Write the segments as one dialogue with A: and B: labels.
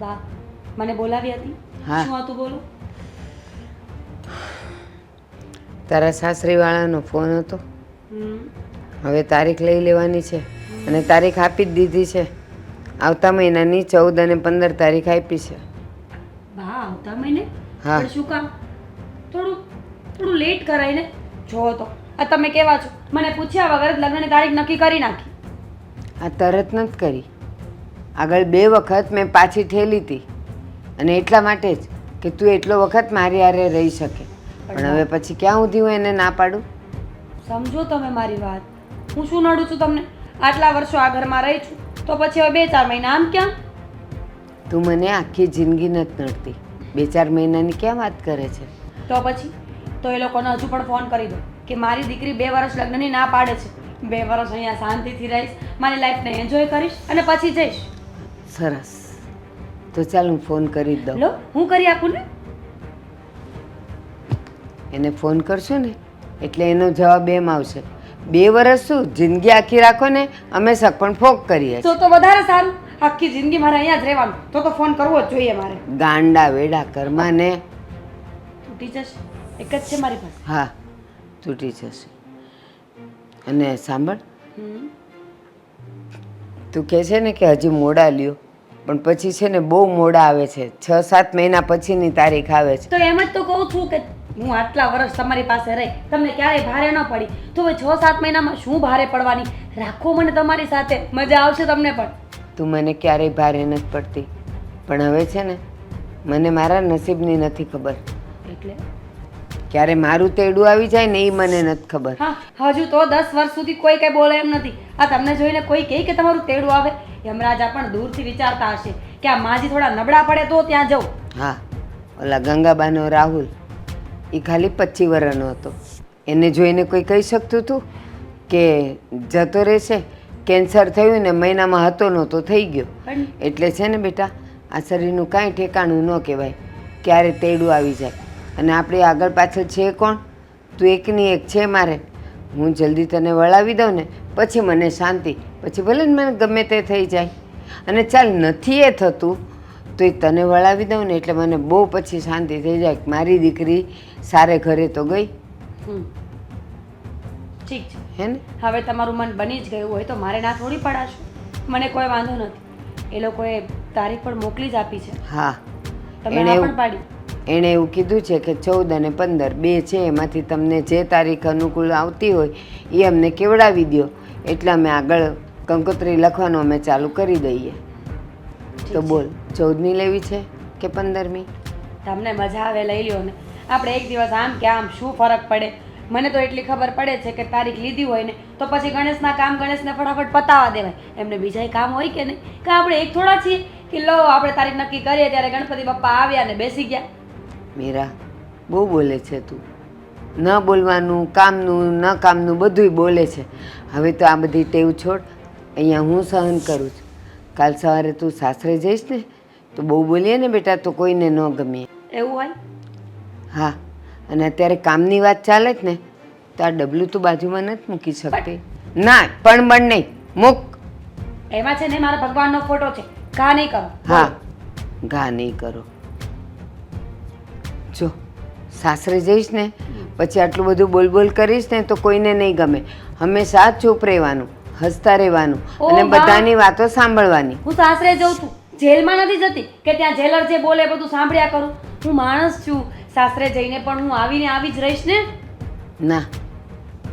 A: વાહ મને બોલાવી હતી.
B: હા.
A: શું હતું બોલો?
B: તારા સાસરીવાળાનો ફોન હતો.
A: હમ.
B: હવે તારીખ લઈ લેવાની છે અને તારીખ આપી જ દીધી છે. આવતા મહિનાની ચૌદ અને પંદર તારીખ આપી છે.
A: વાહ આવતા મહિને?
B: હા.
A: પણ શું કામ? થોડું થોડું લેટ કરાવીને જો તો. આ તમે કેવા છો? મને પૂછ્યા વગર જ લગ્નની તારીખ નક્કી કરી નાખી.
B: આ તરત નથી કરી. આગળ બે વખત મેં પાછી ઠેલી હતી અને એટલા માટે જ કે તું એટલો વખત મારી આરે રહી શકે. પણ હવે પછી ક્યાં સુધી હું એને ના પાડું?
A: સમજો તમે મારી વાત. હું શું નડું છું તમને? આટલા વર્ષો આ ઘરમાં રહી છું તો પછી હવે બે ચાર મહિના આમ ક્યાં?
B: તું મને આખી જિંદગી નથી નડતી. બે ચાર મહિનાની ક્યાં વાત કરે છે?
A: તો પછી? તો એ લોકોને હજુ પણ ફોન કરી દો કે મારી દીકરી બે વર્ષ લગ્નની ના પાડે છે. બે વર્ષ અહીંયા શાંતિથી રહીશ મારી લાઈફને એન્જોય કરીશ અને પછી જઈશ.
B: સરસ. તો ચાલ હું ફોન કરી જ દઉં.
A: લો હું કરી આપું ને?
B: એને ફોન કરશો ને એટલે એનો જવાબ એમ આવશે. બે વર્ષ શું? જિંદગી આખી રાખો ને અમે સગપણ ફોક કરીએ
A: તો તો વધારે સારું. આખી જિંદગી મારે અહીંયા જ રહેવાનું. તો તો ફોન કરવો જ જોઈએ મારે.
B: ગાંડા વેડા કર્મા ને.
A: તૂટી જશે એક જ છે મારી પાસે?
B: હા તૂટી જશે અને સાંભળ. તું કહે છે ને કે હજી મોડા લ્યો. પણ પછી છે ને બહુ મોડા આવે છે. છ સાત મહિના પછીની તારીખ આવે છે.
A: તો એમ જ તો કહું છું કે હું આટલા વર્ષ તમારી પાસે રહી. તમને ક્યારેય ભારે ન પડી. તો હવે છ સાત મહિનામાં શું ભારે પડવાની? રાખો મને તમારી સાથે. મજા આવશે તમને પણ.
B: તું મને ક્યારેય ભારે નથી પડતી. પણ હવે છે ને મને મારા નસીબની નથી ખબર.
A: એટલે?
B: ક્યારે મારું તેડું આવી જાય ને એ મને નથી ખબર.
A: હા હજુ તો દસ વર્ષ સુધી કોઈ કઈ બોલે એમ નથી. આ તમને જોઈને કોઈ કહે કે તમારું તેડું આવે? યમરાજા પણ દૂરથી વિચારતા હશે કે આ માજી થોડા નબળા પડે તો ત્યાં જવું
B: હા ઓલા ગંગાબાનો રાહુલ એ ખાલી પચી વર્ષનો હતો. એને જોઈને કોઈ કહી શકતું હતું કે જતો રહેશે? કેન્સર થયું ને મહિનામાં હતો નહોતો થઈ ગયો. એટલે છે ને બેટા આ શરીરનું કાંઈ ઠેકાણું ન કહેવાય. ક્યારે તેડું આવી જાય. અને આપણી આગળ પાછળ છે કોણ? તું એકની એક છે મારે. હું જલ્દી તને વળાવી દઉં ને પછી મને શાંતિ પછી ભલે ને મને ગમે તે થઈ જાય. અને ચાલ નથી એ થતું તો એ તને વળાવી દઉં ને એટલે મને બહુ પછી શાંતિ થઈ જાય મારી દીકરી સારે ઘરે તો ગઈ.
A: હમ. ઠીક છે.
B: હે ને?
A: હવે તમારું મન બની જ ગયું હોય તો મારે ના થોડી પડાશો. મને કોઈ વાંધો નથી. એ લોકોએ તારીખ પણ મોકલી જ આપી છે.
B: હા.
A: તમે પણ પાડી.
B: એણે એવું કીધું છે કે ચૌદ અને પંદર બે છે એમાંથી તમને જે તારીખ અનુકૂળ આવતી હોય એ અમને કેવડાવી દો એટલે અમે આગળ કંકોત્રી લખવાનું અમે ચાલુ કરી દઈએ. તો બોલ ચૌદમી લેવી છે કે પંદરમી?
A: તમને મજા આવે લઈ લ્યો ને. આપણે એક દિવસ આમ કે આમ શું ફરક પડે? મને તો એટલી ખબર પડે છે કે તારીખ લીધી હોય ને તો પછી ગણેશના કામ ગણેશને ફટાફટ પતાવા દેવાય. એમને બીજા કામ હોય કે નહીં? કે આપણે એક થોડા છીએ? કે લો આપણે તારીખ નક્કી કરીએ ત્યારે ગણપતિ બાપ્પા આવ્યા ને બેસી ગયા.
B: મીરા બહુ બોલે છે તું. ન બોલવાનું કામનું ન કામનું બધુંય બોલે છે. હવે તો આ બધી ટેવ છોડ અહીંયા હું સહન કરું છું. કાલ સવારે તું સાસરે જઈશ ને તો બહુ બોલીએ ને બેટા તો કોઈને ન ગમે.
A: એવું હોય?
B: હા અને અત્યારે કામની વાત ચાલે જ ને તો આ ડબલું તું બાજુમાં નથી મૂકી શકતી. ના પણ પણ નહીં. મૂક.
A: એમાં છે ને મારા ભગવાનનો ફોટો છે. ઘા નહીં કરો.
B: હા ઘા નહીં કરો. જો સાસરે જઈશ ને પછી આટલું બધું બોલ બોલ કરીશ ને તો કોઈને નહીં ગમે. હંમેશા ચૂપ રહેવાનું હસતા રહેવાનું અને બધાની વાતો સાંભળવાની.
A: હું સાસરે જઉં છું. જેલમાં નથી જતી કે ત્યાં જેલર જે બોલે બધું સાંભળ્યા કરું. હું માણસ છું. સાસરે જઈને પણ હું આવીને આવી જ રહીશ ને?
B: ના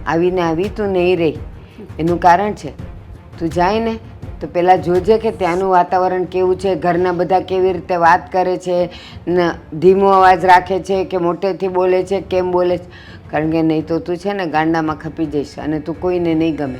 B: આવીને આવી તું નહીં રહી. એનું કારણ છે તું જાય ને તો પહેલાં જોજે કે ત્યાંનું વાતાવરણ કેવું છે, ઘરના બધા કેવી રીતે વાત કરે છે, ને, ધીમો અવાજ રાખે છે કે મોટેથી બોલે છે, કેમ બોલે છે? કારણ કે નહીં તો તું છે ને ગાંડામાં ખપી જઈશ અને તું કોઈને નહીં ગમે.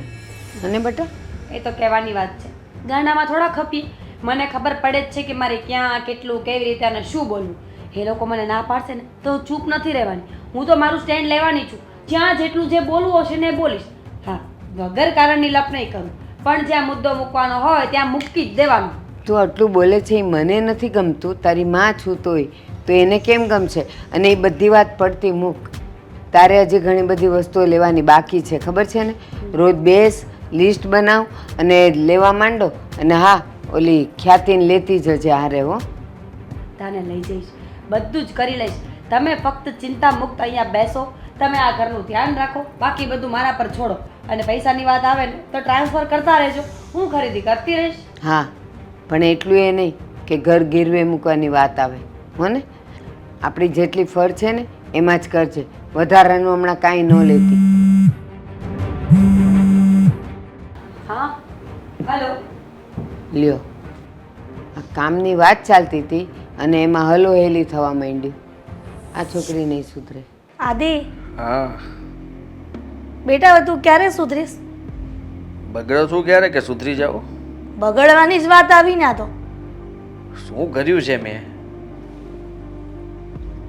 B: અને બેટા?
A: એ તો કહેવાની વાત છે. ગાંડામાં થોડા ખપી. મને ખબર પડે જ છે કે મારે ક્યાં, કેટલું, કેવી રીતે અને શું બોલવું. એ લોકો મને ના પાડશે ને તો ચૂપ નથી રહેવાની. હું તો મારું સ્ટેન્ડ લેવાની છું. જ્યાં જેટલું જે બોલવું હશે ને બોલીશ. હા, વગર કારણની લપ નહીં કરું. પણ જ્યાં મુદ્દો મૂકવાનો હોય ત્યાં મૂકી જ દેવાનું.
B: તું આટલું બોલે છે એ મને નથી ગમતું. તારી માં છું તોય. તો એને કેમ ગમશે? અને એ બધી વાત પડતી મૂક. તારે હજી ઘણી બધી વસ્તુઓ લેવાની બાકી છે. ખબર છે ને? રોજ બેસ લિસ્ટ બનાવ અને લેવા માંડો. અને હા ઓલી ખ્યાતિને લેતી જજે હારે હો.
A: તાને લઈ જઈશ. બધું જ કરી લઈશ. તમે ફક્ત ચિંતા મુક્ત અહીંયા બેસો. તમે આ ઘરનું ધ્યાન રાખો બાકી બધું મારા પર છોડો. અને પૈસાની વાત આવે ને તો ટ્રાન્સફર કરતા રહેજો. હું ખરીદી કરતી રહીશ.
B: હા પણ એટલું એ નહીં કે ઘર ગીરવે મૂકવાની વાત આવે. હો ને? આપણી જેટલી ફર છે ને એમાં જ કરજે વધારાનું હમણાં કાંઈ ન લેતી.
A: હા હલો.
B: લ્યો. આ કામની વાત ચાલતી હતી અને એમાં હલો હેલી થવા માંડ્યું આ છોકરી નહીં સુધરે.
C: આદિ
D: હા.
C: બેટા હવે તું ક્યારે સુધરીશ?
D: બગડો શું ક્યારે કે સુધરી જાઓ
C: બગડવાની જ વાત આવી ને તો.
D: શું કર્યું છે મેં?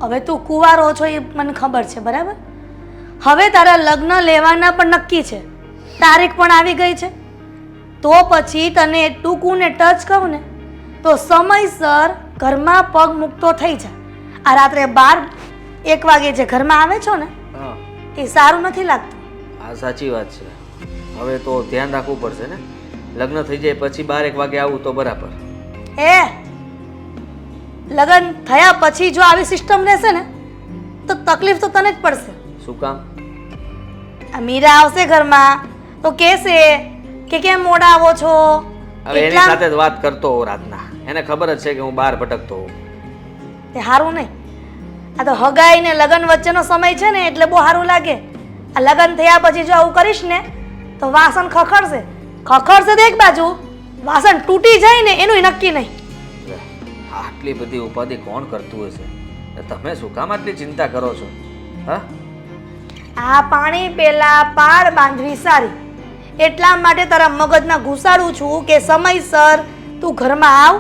C: હવે તું કુવારો છો એ મને ખબર છે બરાબર? હવે તારા લગ્ન લેવાના પણ નક્કી છે. તારીખ પણ આવી ગઈ છે. તો પછી તને ટૂંકું ને ટચ કહું ને તો સમયસર ઘરમાં પગ મૂકતો થઈ જા. આ રાત્રે બાર એક વાગે જે ઘરમાં આવે છો ને એ સારું નથી લાગતું.
D: આ સાચી વાત છે. હવે તો ધ્યાન રાખવું પડશે ને? લગ્ન થઈ જાય પછી બાર એક વાગે આવું તો બરાબર.
C: એ લગ્ન થયા પછી જો આવી સિસ્ટમ રહેશે ને તો તકલીફ તો તને જ પડશે.
D: શું કામ?
C: આ મીરા આવશે ઘરમાં તો કહેશે કે કેમ મોડા આવો છો?
D: હવે એની
C: એટલા
D: સાથે જ વાત કરતો હોઉં રાતના. એને ખબર જ છે કે હું બહાર ભટકતો હોઉં.
C: તે સારું નહીં. આ તો હગાઈ ને લગ્ન વચ્ચેનો સમય છે ને એટલે બહુ સારું લાગે. આ લગ્ન થયા પછી જો આવું કરીશ ને તો વાસણ ખખડશે. ખખડશે તો એક બાજુ વાસણ તૂટી જાય ને એનું નક્કી નહીં.
D: આટલી બધી ઉપાધિ કોણ કરતું હશે? તમે શું કામ આટલી ચિંતા કરો છો? હા?
C: આ પાણી પેલા પાળ બાંધવી સારી. એટલા માટે તારા મગજમાં ઘુસાડું છું કે સમયસર તું ઘરમાં આવ.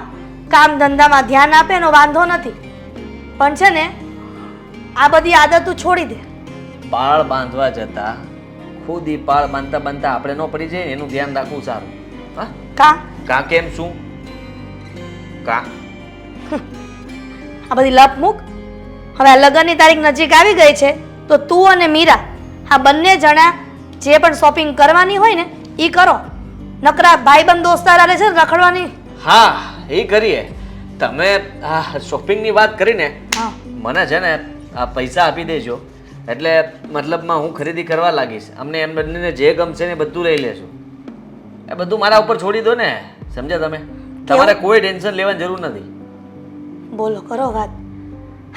C: કામ ધંધામાં ધ્યાન આપે એનો વાંધો નથી. પણ છે ને આ બધી આદત તું છોડી દે.
D: પાળ બાંધવા જતા ખુદ ઈ પાળ બાંધતા બાંધતા આપણે ન પડી જાય ને એનું ધ્યાન રાખવું સારું. હા?
C: કા?
D: કા કેમ શું? કા?
C: આ બધી લપ મૂક. હવે આ લગ્નની તારીખ નજીક આવી ગઈ છે તો તું અને મીરા આ બંને જણા જે પણ શોપિંગ કરવાની હોય ને એ કરો. નકરા ભાઈબંધ દોસ્તાર આરે છે ને રખડવાની.
D: હા એ કરીએ. તમે આ શોપિંગની વાત કરીને
C: હા.
D: મને છે ને આ પૈસા આપી દેજો. એટલે મતલબમાં હું ખરીદી કરવા લાગીશ. અમને એમ બંનેને જે ગમશે ને બધું લઈ લેશું એ બધું મારા ઉપર છોડી દો ને. સમજ્યા તમે? તમારે કોઈ ટેન્શન લેવાની જરૂર નથી.
C: બોલો કરો વાત.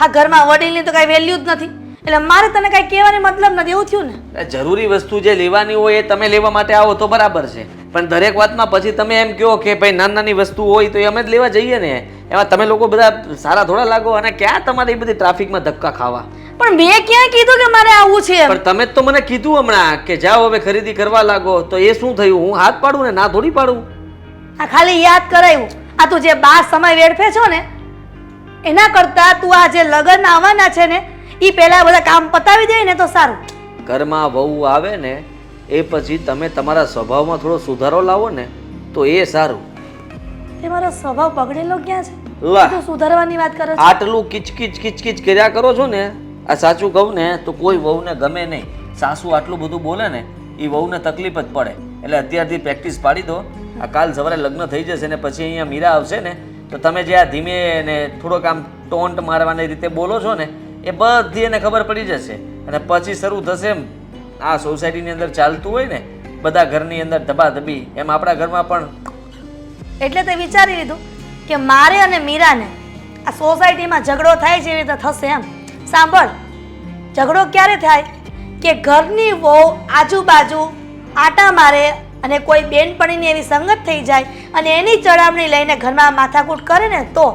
C: હા ઘરમાં વડીલની તો કાંઈ વેલ્યુ જ નથી. એટલે મારે તને કાંઈ કહેવાની મતલબ નથી એવું થયું ને?
D: જરૂરી વસ્તુ જે લેવાની હોય એ તમે લેવા માટે આવો તો બરાબર છે. પણ દરેક વાતમાં પછી તમે એમ કહો કે ભાઈ નાની નાની વસ્તુ હોય તો એ અમે જ લેવા જઈએ ને. એમાં તમે લોકો બધા સારા થોડા લાગો અને ક્યાં તમારે એ બધી ટ્રાફિકમાં ધક્કા ખાવા?
C: પણ મેં ક્યાં કીધું કે મારે આવું છે
D: પણ તમે જ તો મને કીધું હમણાં કે જાઓ હવે ખરીદી કરવા લાગો તો એ શું થયું? હું હાથ પાડું ને ના થોડી પાડું?
C: આ ખાલી યાદ કરાયું. આ તું જે બાર સમય વેડફે છો ને એના કરતા તું આ જે લગ્ન આવવાના છે ને એ પહેલા બધા કામ પતાવી દે ને તો સારું.
D: ઘરમાં વહુ આવે ને એ પછી તમે તમારા સ્વભાવમાં થોડો સુધારો લાવો ને તો એ સારું.
C: તે મારો સ્વભાવ બગડેલો ક્યાં છે?
D: લા.
C: તો સુધારવાની વાત કરો છો.
D: આટલું કિચકિચ કિચકિચ કર્યા કરો છો ને આ સાચું કહું ને તો કોઈ વહુને ગમે નહીં. સાસુ આટલું બધું બોલે ને એ વહુને તકલીફ જ પડે. એટલે અત્યારથી પ્રેક્ટિસ પાડી દો. આ કાલ સવારે લગ્ન થઈ જશે ને પછી અહીંયા મીરા આવશે ને તો તમે જે આ ધીમે ને થોડોક આમ ટોન્ટ મારવાની રીતે બોલો છો ને એ બધી એને ખબર પડી જશે. અને પછી શરૂ થશે એમ. આ સોસાયટીની અંદર ચાલતું હોય ને, બધા ઘરની અંદર ધબાધબી. એમ આપણા ઘરમાં પણ.
C: એટલે તે વિચારી લીધું કે મારે અને મીરાને આ સોસાયટીમાં ઝઘડો થાય છે એવી રીતે થશે એમ. સાંભળ, ઝઘડો ક્યારે થાય? કે ઘરની વહુ આજુબાજુ આટા મારે અને કોઈ બેનપણીની એવી સંગત થઈ જાય અને એની ચડામણી લઈને ઘરમાં માથાકૂટ કરે ને, તો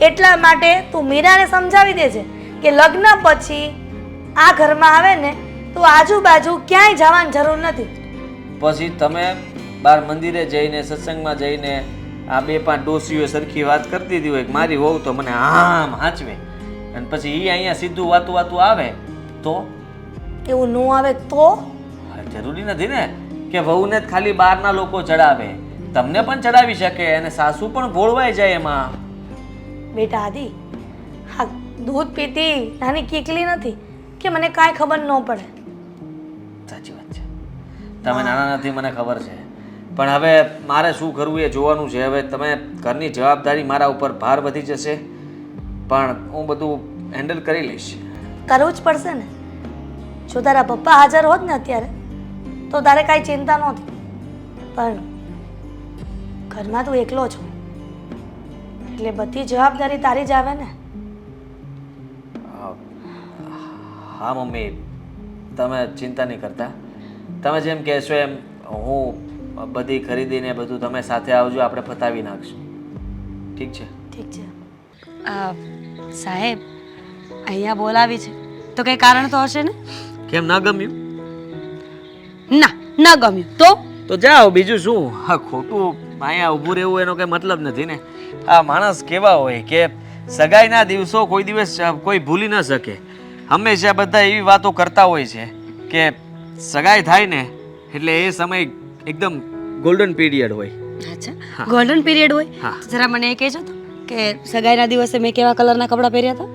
C: એટલા માટે તું મીરાને સમજાવી દેજે. કે લગ્ન પછી આ ઘરમાં આવે ને તો આજુબાજુ ક્યાંય જવાની જરૂર નથી.
D: પછી તમે બાર મંદિરે જઈને સત્સંગમાં જઈને આ બે પાંચ ડોસીઓ સરખી વાત કરતી હતી હોય કે મારી વહુ તો મને આમ હાંચવે. અને પછી એ અહીંયા સીધું વાતું વાતું આવે તો?
C: એવું ન આવે તો?
D: જરૂરી નથી ને કે વહુને જ ખાલી બહારના લોકો ચડાવે. તમને પણ ચડાવી શકે અને સાસુ પણ ભોળવાઈ જાય એમાં.
C: બેટા આદિ દૂધ પીતી નાની કીકલી નથી કે મને કાંઈ ખબર ન પડે.
D: સાચી વાત છે. તમે નાના નથી મને ખબર છે. પણ હવે મારે શું કરવું એ જોવાનું છે. હવે તમે ઘરની જવાબદારી મારા ઉપર ભાર વધી જશે. પણ હું બધું હેન્ડલ કરી લઈશ.
C: કરવું જ પડશે ને. જો તારા પપ્પા હાજર હોત ને અત્યારે તો તારે કાંઈ ચિંતા નહોતી. પણ ઘરમાં તું એકલો છો. એટલે બધી જવાબદારી તારી જ આવે ને.
D: હા મમ્મી. તમે ચિંતા નહીં કરતા. તમે જેમ કહેશો એમ હું બધી ખરીદીને બધું તમે સાથે આવજો આપણે પતાવી નાખશું. ઠીક છે?
C: ઠીક છે.
A: આ સાહેબ અહીંયા બોલાવી છે. તો કંઈ કારણ તો હશે ને?
D: કેમ ન ગમ્યું?
A: ના ના ગમ્યું. તો?
D: તો જાઓ બીજું શું? હા ખોટું અહીંયા ઊભું રહેવું એનો કંઈ મતલબ નથી ને. આ માણસ કેવા હોય કે સગાઈના દિવસો કોઈ દિવસ કોઈ ભૂલી ન શકે. હંમેશા બધા એવી વાતો કરતા હોય છે કે સગાઈ થાય ને એટલે એ સમય એકદમ ગોલ્ડન પીરિયડ હોય.
A: અચ્છા. ગોલ્ડન પીરિયડ હોય? જરા મને એ કહેજો તો કે સગાઈના દિવસે મેં કેવા કલરના કપડાં પહેર્યા હતા?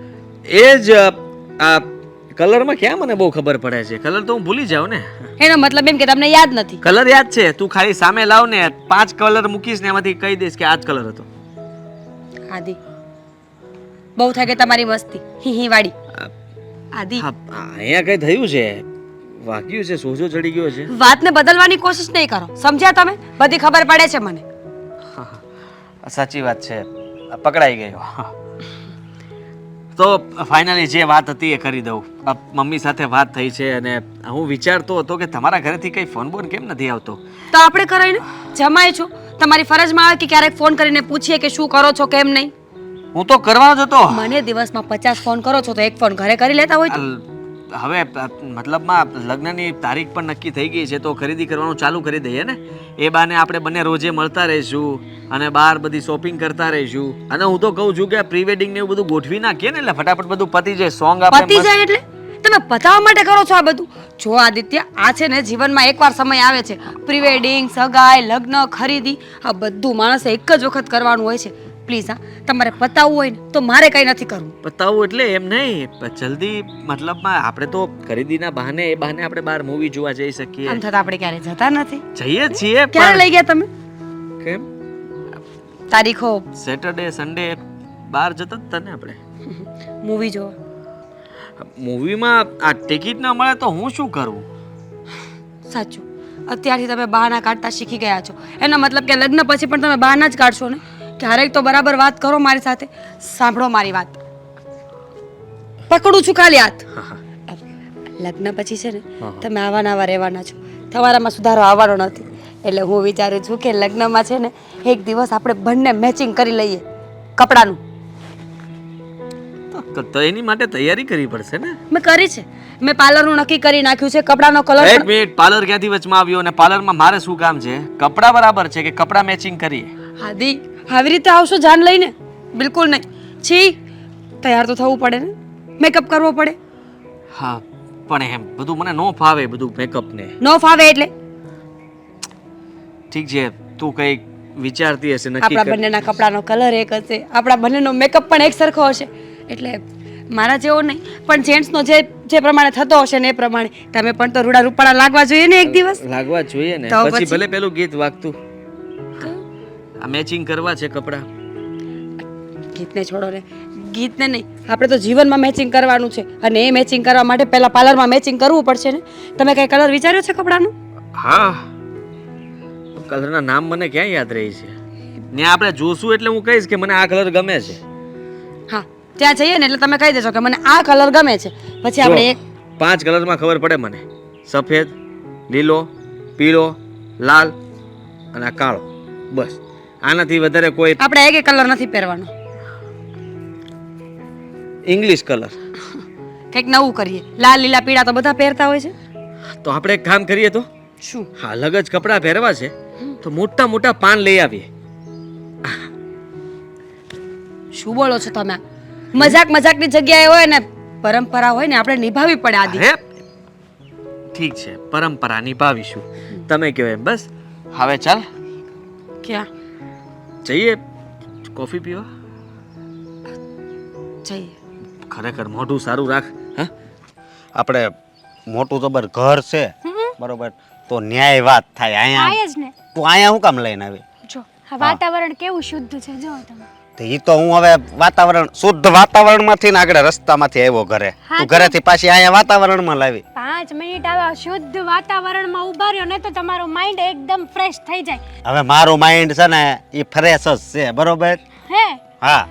D: એ જ આ કલરમાં ક્યાં મને બહુ ખબર પડે છે? કલર તો હું ભૂલી જાઉં ને.
A: એનો મતલબ એમ કે તમને યાદ નથી.
D: કલર યાદ છે. તું ખાલી સામે લાવ ને પાંચ કલર મૂકીશ ને એમાંથી કહી દઈશ કે આ જ કલર હતો.
A: આદિ. બહુ થાય કે તમારી મસ્તી હી હી વાળી. આદિ.
D: હા અહીંયા કઈ થયું છે? વાગ્યું છે સોજો ચડી ગયો છે.
A: વાતને બદલવાની કોશિશ નહીં કરો. સમજ્યા તમે? બધી ખબર પડે છે મને.
D: સાચી વાત છે. પકડાઈ ગયો. તો ફાઇનલી જે વાત હતી એ કરી દઉં. મમ્મી સાથે વાત થઈ છે અને હું વિચારતો હતો કે તમારા ઘરેથી કઈ ફોન બોન કેમ નથી આવતો?
A: તો આપણે કરાય ને જમાય છો. તમારી ફરજમાં આવે કે ક્યારેક ફોન કરીને પૂછીએ કે શું કરો છો કેમ નહીં?
D: હું તો કરવાનો જ હતો.
A: મને દિવસમાં પચાસ ફોન કરો છો તો એક ફોન ઘરે કરી લેતા હોય
D: હવે મતલબમાં લગ્નની તારીખ પણ નક્કી થઈ ગઈ છે તો ખરીદી કરવાનું ચાલુ કરી દઈએ ને? એ બાને આપણે બંને રોજે મળતા રહીશું અને બહાર બધી શોપિંગ કરતા રહીશું. અને હું તો કહું છું કે પ્રી વેડિંગ ને એવું બધું ગોઠવી નાખીએ ને એટલે ફટાફટ બધું પતી જાય સોંગ આપણે
A: પતી જાય એટલે? તમે પતાવવા માટે કરો છો આ બધું? જો આદિત્ય આ છે ને જીવનમાં એકવાર સમય આવે છે. પ્રી વેડિંગ સગાઈ લગ્ન ખરીદી આ બધું માણસે એક જ વખત કરવાનું હોય છે. પ્લીઝ હા. તમારે પતાવવું હોય ને તો મારે કંઈ નથી કરવું.
D: પતાવવું એટલે એમ નહીં જલ્દી મતલબમાં આપણે તો ખરીદીના બહાને એ બહાને આપણે બહાર મૂવી જોવા જઈ શકીએ.
A: આમ થતા આપણે ક્યારે જતા નથી.
D: જઈએ છીએ
A: ક્યારે લઈ ગયા તમે?
D: કેમ?
A: તારીખો.
D: સેટરડે સન્ડે બહાર જતા જ તને આપણે.
A: મૂવી જોવા.
D: મૂવીમાં આ ટિકિટ ન મળે તો હું શું કરું?
A: સાચું. અત્યારથી તમે બહાના કાઢતા શીખી ગયા છો. એનો મતલબ કે લગ્ન પછી પણ તમે બહાના જ કાઢશો ને? ક્યારેક તો બરાબર વાત કરો મારી સાથે. સાંભળો મારી વાત. પકડું છું ખાલી હાથ. લગ્ન પછી છે ને તમે આવા નવા રહેવાના છો. તમારામાં સુધારો આવવાનો નથી. એટલે હું વિચારું છું કે લગ્નમાં છે ને એક દિવસ આપણે બંને મેચિંગ કરી લઈએ કપડાનું.
D: તો- એની માટે તૈયારી કરવી પડશે ને?
A: મેં કરી છે. મેં પાર્લરનું નક્કી કરી નાખ્યું છે કપડાનો કલર
D: એક મિનિટ પાર્લર ક્યાંથી વચમાં આવ્યો અને પાર્લરમાં મારે શું કામ છે? કપડા બરાબર છે કે કપડાં મેચિંગ કરીએ?
A: આદિ આવી રીતે આવશો જાન લઈને? બિલકુલ નહીં. છી તૈયાર તો થવું પડે ને. મેકઅપ કરવો પડે.
D: હા પણ એમ બધું મને નો ફાવે બધું મેકઅપ ને.
A: નો ફાવે એટલે?
D: ઠીક છે તું કઈ વિચારતી હશે નક્કી
A: આપણા બંનેના કપડાનો કલર એક હશે. આપણા બંનેનો મેકઅપ પણ એક સરખો હશે. એટલે મારા જેવો નહીં. પણ જેન્ટ્સનો જે જે પ્રમાણે થતો હશે ને એ પ્રમાણે. તમે પણ તો રૂડા રૂપાળા લાગવા જોઈએ ને એક દિવસ.
D: લાગવા જોઈએ ને. પછી? ભલે પેલું ગીત વાગતું. આ મેચિંગ કરવા છે કપડાં.
A: ગીતને છોડો ને ગીતને નહીં આપણે તો જીવનમાં મેચિંગ કરવાનું છે. અને એ મેચિંગ કરવા માટે પહેલાં પાર્લરમાં મેચિંગ કરવું પડશે ને? તમે કઈ કલર વિચાર્યો છે કપડાનો?
D: હા. કલરના નામ મને ક્યાં યાદ રહી છે? ને આપણે જોશું એટલે હું કહીશ કે મને આ કલર ગમે છે.
A: હા ત્યાં જઈએ ને એટલે તમે કહી દેજો કે મને આ કલર ગમે છે. પછી આપણે
D: પાંચ કલરમાં ખબર પડે મને. સફેદ લીલો પીળો લાલ અને આ કાળો. બસ. આનાથી વધારે કોઈ
A: આપણે એક કલર નથી પહેરવાનો.
D: English colour.
A: કંઈક નવું કરીએ. લાલ લીલા પીળા તો બધા પહેરતા હોય છે.
D: તો આપણે એક કામ કરીએ તો?
A: શું?
D: હા લગજ કપડાં પહેરવા છે તો મોટા મોટા પાન લઈ આવીએ.
A: શું બોલો છો તમે? મજાક મજાકની જગ્યાએ હોય ને પરંપરા હોય ને આપણે નિભાવવી પડે આદિ.
D: ઠીક છે પરંપરા નિભાવીશું. તમે કહો એમ બસ? હવે ચાલ.
A: ક્યાં?
D: જઈએ. કોફી પીવા?
A: જઈએ.
E: ખરેખર મોઢું સારું રાખ હા? આપણે મોટું જબર ઘર છે. બરોબર. તો ન્યાય વાત થાય અહીંયા.
F: આય જ ને.
E: તું અહીંયા શું કામ લઈને આવી?
F: જો આ વાતાવરણ કેવું શુદ્ધ છે જો તમે.
E: તો ઈ તો હું હવે વાતાવરણ શુદ્ધ વાતાવરણમાંથી ને આગળ રસ્તામાંથી આવ્યો ઘરે. તું? ઘરેથી પાછી અહીંયા વાતાવરણમાં લાવી.
F: પાંચ મિનિટ આવા શુદ્ધ વાતાવરણમાં ઊભા રહ્યો ને તો તમારું માઇન્ડ એકદમ ફ્રેશ થઈ જાય.
E: હવે મારું માઇન્ડ છે ને એ ફ્રેશ જ છે બરોબર?
F: હે?
E: હા.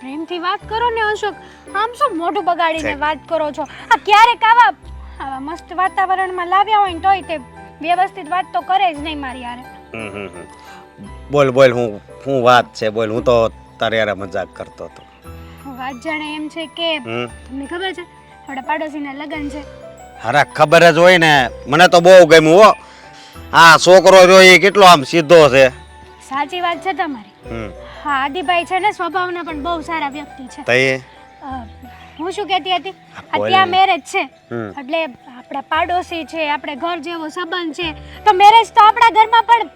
F: પ્રેમથી વાત કરો ને અશોક. આમ શું મોઢું બગાડીને વાત કરો છો? આ ક્યારેક આવા આવા મસ્ત વાતાવરણમાં લાવ્યા હોય ને તોય તે વ્યવસ્થિત વાત તો કરે જ નહીં મારી યારે.
E: બોલ બોલ હું હું વાત છે બોલ. હું તો તારે યાર મજાક કરતો હતો.
F: વાત જાણે એમ છે કે તમને ખબર છે? આપણા પાડોશીના લગ્ન છે.
E: અરે ખબર જ હોય ને મને તો બહુ ગમ્યું હો. આ છોકરો રહ્યો એ કેટલો આમ સીધો છે.
F: સાચી વાત છે તમારી. હા આદિભાઈ છે ને સ્વભાવના પણ બહુ સારા વ્યક્તિ છે.
E: તો એ
F: હું શું કહેતી હતી? અત્યારે મેરેજ છે. એટલે આપણા પાડોશી છે આપણે ઘર જેવો સંબંધ છે. તો મેરેજ તો આપણા ઘરમાં પણ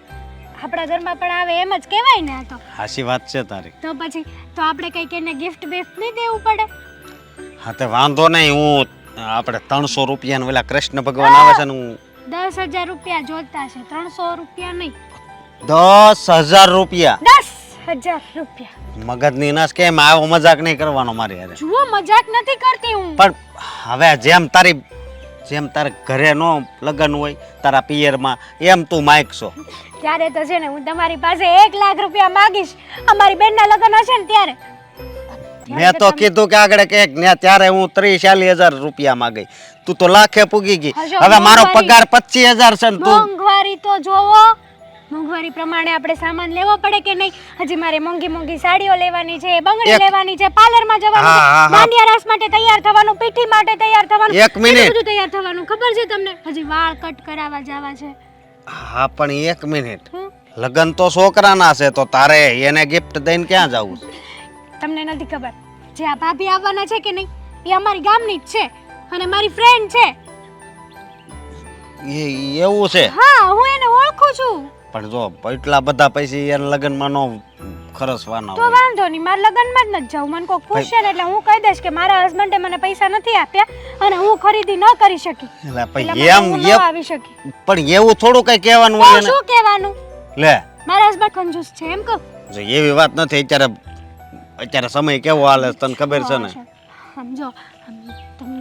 F: આપણા ઘરમાં પણ આવે એમ જ કહેવાય ને આ તો.
E: સાચી વાત છે તારી.
F: તો પછી તો આપણે કંઈક એને ગિફ્ટ બિફ્ટ નહીં દેવું પડે?
E: હા તે વાંધો નહીં હું આપણે ત્રણસો રૂપિયાનું ઓલા કૃષ્ણ ભગવાન આવે છે ને હું
F: દસ હજાર રૂપિયા જોતા છે ત્રણસો રૂપિયા નહીં.
E: દસ હજાર રૂપિયા?
F: દસ હજાર રૂપિયા.
E: મગજની નસ કેમ? આવો મજાક નહીં કરવાનો મારી હારે.
F: જુઓ મજાક નથી કરતી હું.
E: પણ હવે જેમ તારી જેમ તારે ઘરે નો લગન હોય તારા પિયરમાં એમ તું માગશો.
F: ત્યારે તો છે ને હું તમારી પાસે એક લાખ રૂપિયા માંગીશ. અમારી બેનના લગ્ન હશે ને ત્યારે.
E: મેં તો કીધું કે આગળ કે ને ત્યારે હું ત્રીસ ચાલીસ હજાર રૂપિયા માગી તું તો લાખે પૂગી ગઈ. હવે મારો પગાર પચીસ હજાર છે ને તું
F: મોંઘવારી તો જોવો. મોંઘવારી પ્રમાણે આપણે સામાન લેવો પડે કે નહીં? હજી મારે મોંઘી મોંઘી સાડીઓ લેવાની છે બંગડી લેવાની છે પાર્લરમાં જવાનું છે.
E: હા.
F: રાસ માટે તૈયાર થવાનું પીઠી માટે તૈયાર થવાનું.
E: એક મિનિટ.
F: બધું તૈયાર થવાનું ખબર છે તમને? હજી વાળ કટ કરાવવા જવા છે.
E: હા પણ એક મિનિટ? લગ્ન તો છોકરાના છે તો તારે એને ગિફ્ટ દઈને ક્યાં જવું
F: તમને નથી ખબર. જે આ ભાભી આવવાના છે કે નહીં એ અમારી ગામની જ છે અને મારી ફ્રેન્ડ છે.
E: એ એવું છે?
F: હા હું એને ઓળખું છું.
E: પણ જો એટલા બધા પૈસા યાર લગ્નમાં નો ખર્ચવાના
F: તો વાંધો નહીં મારા લગ્નમાં જ ન જાઉં. મને કોઈ પૂછશે ને એટલે હું કહી દઈશ કે મારા હસબન્ડે મને પૈસા નથી આપ્યા અને હું ખરીદી ન કરી શકી.
E: એટલે એમ
F: આવી શકી.
E: પણ એવું થોડું કઈ કહેવાનું હોય
F: શું કહેવાનું?
E: લે.
F: મારા હસબન્ડ કંજૂસ છે એમ કહું.
E: જો એવી વાત નથી અત્યારે અત્યારે સમય કેવો હાલે છે તને ખબર છે ને?
F: સમજો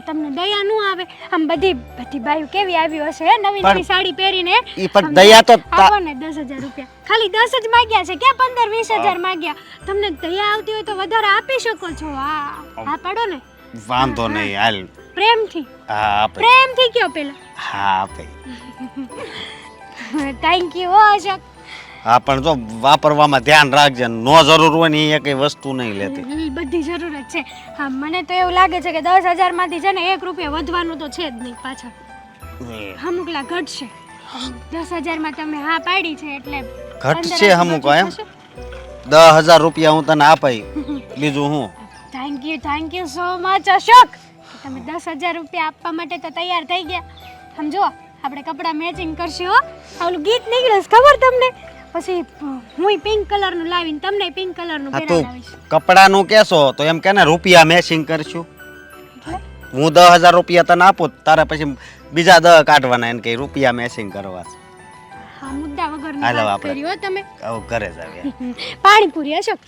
F: તમને દયા નું આવે. આમ બધી બધી બાયું કેવી આવી હશે હે? નવી નવી સાડી પહેરીને?
E: ઈ પણ દયા તો આપણને
F: આપો ને દસ હજાર રૂપિયા. ખાલી દસ જ માગ્યા છે પંદર વીસ હજાર માગ્યા? તમને દયા આવતી હોય તો વધારે આપી શકો છો. હા હા પાડો ને.
E: વાંધો નહીં હાલ.
F: પ્રેમથી.
E: હા આપે.
F: પ્રેમથી કયો પેલા?
E: હા આપે.
F: થેન્ક યુ હો અશોક.
E: હા પણ જો વાપરવામાં ધ્યાન રાખજે નો જરૂર હોય ને એ કઈ વસ્તુ નહીં લેતી.
F: ઈ બધી જરૂરત છે. હા મને તો એવું લાગે છે કે દસ હજારમાંથી છે ને એક રૂપિયા વધવાનું તો છે જ નહીં પાછળ હમુકલા ઘટશે. દસ હજારમાં તમે હા પાડી છે એટલે
E: ઘટશે અમુક એમ? દસ હજાર રૂપિયા હું તને આપાઈ. બીજું હું?
F: Thank you thank you so much Ashok. તમે દસ હજાર રૂપિયા આપવા માટે તો તૈયાર થઈ ગયા. સમજો આપણે કપડાં મેચિંગ કરશું હો. ઓલું ગીત નીકળે ખબર તમને? પછી હું પિંક કલરનું લાવીને તમને પિંક કલરનું
E: હા તું
F: પહેરાવીશ
E: કપડાનું કેસો તો એમ કે ને રૂપિયા મેચિંગ કરશું. હું દસ હજાર રૂપિયા તને આપું તારે પછી બીજા દસ કાઢવાના એને કઈ રૂપિયા મેચિંગ કરવા છે.
F: હા મુદ્દા વગર
E: હાલો
F: વાત
E: આપણે.
F: કરી હો તમે.
E: આવું જ આવ્યા
F: પાણીપુરી અશોક